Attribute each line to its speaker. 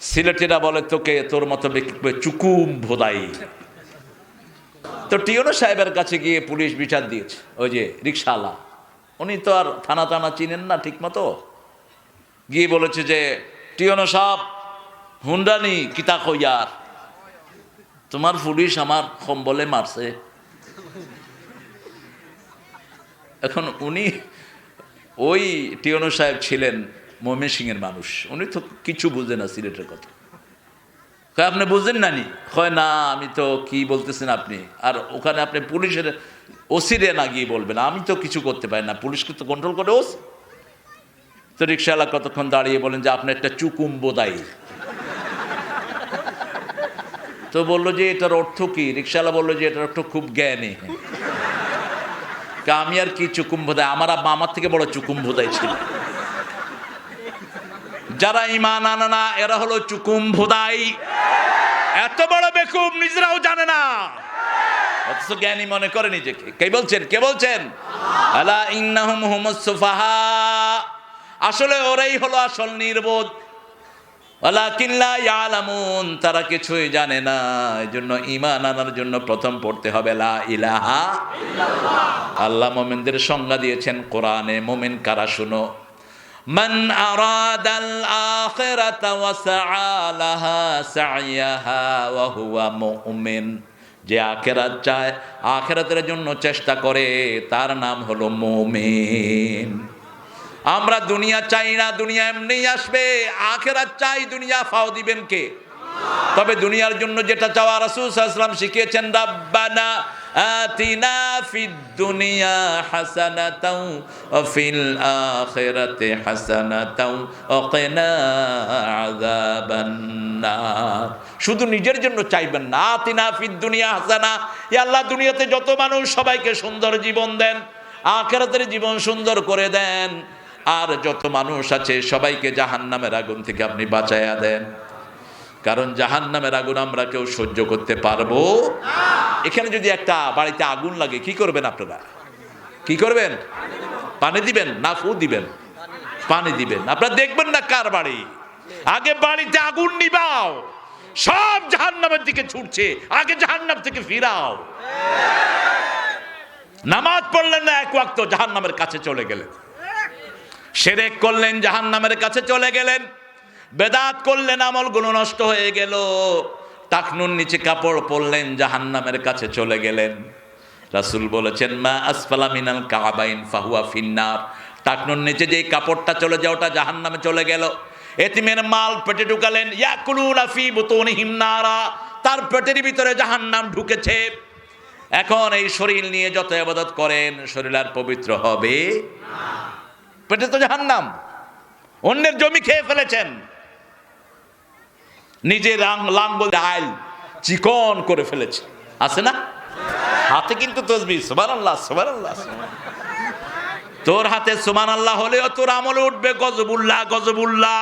Speaker 1: সিলেটিরা বলে, তোকে, তোর মতো চুকুম ভোদাই। তো টিওনো সাহেবের কাছে গিয়ে পুলিশ বিচার দিয়েছে, ওই যে রিক্সাওয়ালা উনি তো আর থানা টানা চিনেন না ঠিক মতো গিয়ে বলেছে যে, টিওনো সাহেব, হুন্ডানি কিতা কইয়ার? তোমার পুলিশ আমার কম্বলে মারছে। এখন উনি, ওই টিওনো সাহেব ছিলেন ময়মন সিংয়ের মানুষ। উনি তো কিছু বুঝে না সিলেটের কথা। কয়, আপনি বুঝলেন না নি? হয় না, আমি তো কি বলতেছেন আপনি? আর ওখানে আপনি পুলিশের ওসিরে না গিয়ে বলবেন। আমি তো কিছু করতে পারি না। পুলিশকে তো কন্ট্রোল করে ওস। তো রিক্সাওয়ালা কতক্ষণ দাঁড়িয়ে বলেন যে, আপনি একটা চুকুম বোদাই তো বলল যে, এটার অর্থ কি? রিক্সাওয়ালা বলল যে, এটার অর্থ খুব জ্ঞানী। আমি আর কি চুকুম বোধাই আমার আমার থেকে বড় চুকুম বোধাই ছিল। যারা ইমান আনে না, এরা হলো চুকুম ভোদাই। এত বড় বেকুম নিজেরাও জানে না। অথচ জ্ঞানী মনে করে নিজেকে। কে বলছেন? কে বলছেন? আলা ইন্নাহুম হুমুস সুফাহা। আসলে ওরাই হলো আসল নির্বোধ। ইয়ালামুন। তারা কিছুই জানে না। এই জন্য ঈমান আনার জন্য প্রথম পড়তে হবে লা ইলাহা আল্লাহ মোমেনদের সংজ্ঞা দিয়েছেন কোরআনে। মোমেন কারা শুনো? من أراد الآخرة وسعى لها سعيها وهو مؤمن যে আখেরাত চায় আখেরাতের জন্য চেষ্টা করে তার নাম হলো মোমেন আমরা দুনিয়া চাই না দুনিয়া এমনি আসবে আখেরাত চাই দুনিয়া ফাও দিবেন কে তবে দুনিয়ার জন্য যেটা চাওয়া রাসূল সাল্লাল্লাহু আলাইহি ওয়াসাল্লাম শিখিয়েছেন রাব্বানা আতিনা ফিদ দুনিয়া হাসানাতাও ফিল আখিরাতি হাসানাতাও ওয়া কিনা আযাবান শুধু নিজের জন্য চাইবেন না, আতিনা ফিদ দুনিয়া হাসানা। ইয়া আল্লাহ দুনিয়াতে যত মানুষ সবাইকে সুন্দর জীবন দেন, আখেরাতের জীবন সুন্দর করে দেন, আর যত মানুষ আছে সবাইকে জাহান্নামের আগুন থেকে আপনি বাঁচায়া দেন। কারণ জাহান নামের আগুন আমরা কেউ সহ্য করতে পারব? এখানে যদি একটা বাড়িতে আগুন লাগে, কি করবেন আপনারা? কি করবেন? পানি দিবেন না ফু দিবেন? পানি দিবেন। আপনারা দেখবেন না কার বাড়ি? আগে বাড়িতে আগুন নিবাও। সব জাহান্নামের দিকে ছুটছে। আগে জাহান্নাম থেকে ফিরাও। নামাজ পড়লেন না এক ওয়াক্ত, জাহান্নামের কাছে চলে গেলেন। সেরেক করলেন, জাহান্নামের কাছে চলে গেলেন। বেদাত করলেন আমলগুলো নষ্ট হয়ে গেল। টাকনুর নিচে কাপড় পরলেন, জাহান্নামের কাছে চলে গেলেন। রাসূল বলেছেন, মা আসফালা মিনাল কাবাইন ফাহুয়া ফিন্নার। টাকনুর নিচে যে কাপড়টা চলে যায়, ওটা জাহান্নামে চলে গেল। এতিমের মাল পেটে ঢুকালেন, ইয়াকুলুনা ফি বুতুনিহিম তার পেটের ভিতরে জাহান্নাম ঢুকেছে। এখন এই শরীর নিয়ে যত আবাদত করেন, শরীর আর পবিত্র হবে পেটে তো জাহান্নাম। অন্যের জমি খেয়ে ফেলেছেন। নিজে লাঙ্গল ডাইল চিকন করে ফেলেছে। আছে না? হাতে কিন্তু তসবি সুবান আল্লাহ আল্লাহ তোর হাতে সুমান আল্লাহ হলেও তোর আমলে উঠবে গজবুল্লাহ গজবুল্লাহ।